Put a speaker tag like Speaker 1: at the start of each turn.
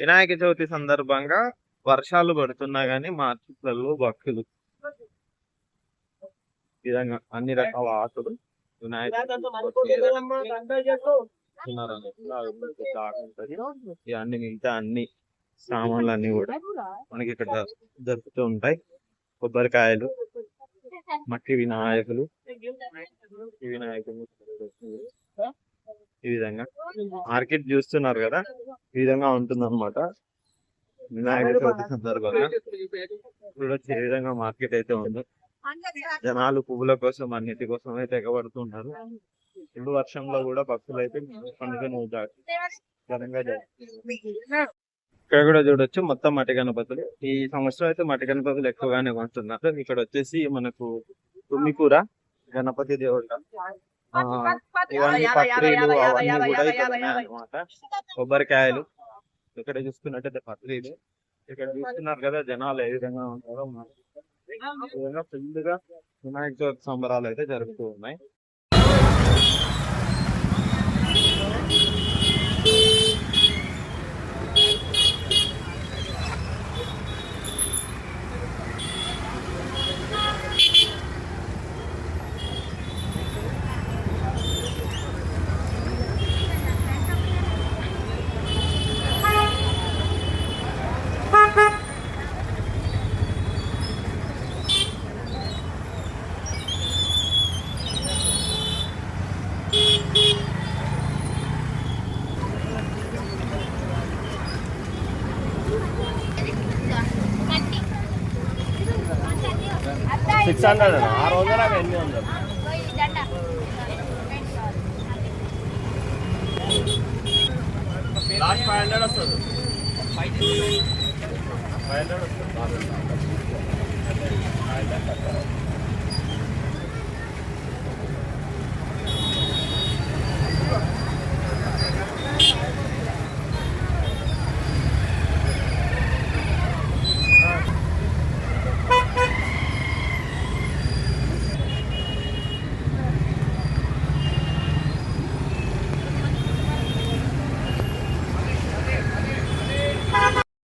Speaker 1: వినాయక చవితి సందర్భంగా వర్షాలు పడుతున్నా గానీ మార్కెట్లలో భక్తులు. విధంగా అన్ని రకాల ఆటలు వినాయక ఇవన్నీ మిగతా అన్ని సామాన్లు అన్ని కూడా మనకి ఇక్కడ దొరుకుతూ ఉంటాయి. కొబ్బరికాయలు మట్టి వినాయకులు వినాయకులు ఈ విధంగా. మార్కెట్ చూస్తున్నారు కదా ఈ విధంగా ఉంటుంది అనమాట వినాయక చవితి సందర్భంగా చూడొచ్చు ఏ విధంగా మార్కెట్ అయితే ఉంది. జనాలు పువ్వుల కోసం అన్నిటి కోసం అయితే ఎగబడుతున్నారు ఇప్పుడు వర్షంలో కూడా భక్తులు అయితే పండుగను ఘనంగా. ఇక్కడ కూడా చూడొచ్చు మొత్తం మట్టి గణపతులు. ఈ సంవత్సరం అయితే మట్టి గణపతులు ఎక్కువగానే కొంటున్నారు. ఇక్కడ వచ్చేసి మనకు తుమ్మికూర గణపతి దేవుడు ఇవన్నీ పత్రిలు అవన్నీ కూడా ఇక్కడ ఉన్నాయన్నమాట కొబ్బరికాయలు. ఇక్కడ చూసుకున్నట్టయితే పత్రిలు ఇక్కడ చూస్తున్నారు కదా జనాలు ఏ విధంగా ఉంటారో విధంగా ఫుల్గా వినాయక చవితి సంబరాలు అయితే జరుగుతూ ఉన్నాయి.
Speaker 2: సిక్స్ హండ్రెడ్ ఆ రోజు నాకు ఎన్ని వందలు. లాస్ట్ ఫైవ్ హండ్రెడ్ వస్తుంది. ఫైవ్ హండ్రెడ్ వస్తుంది.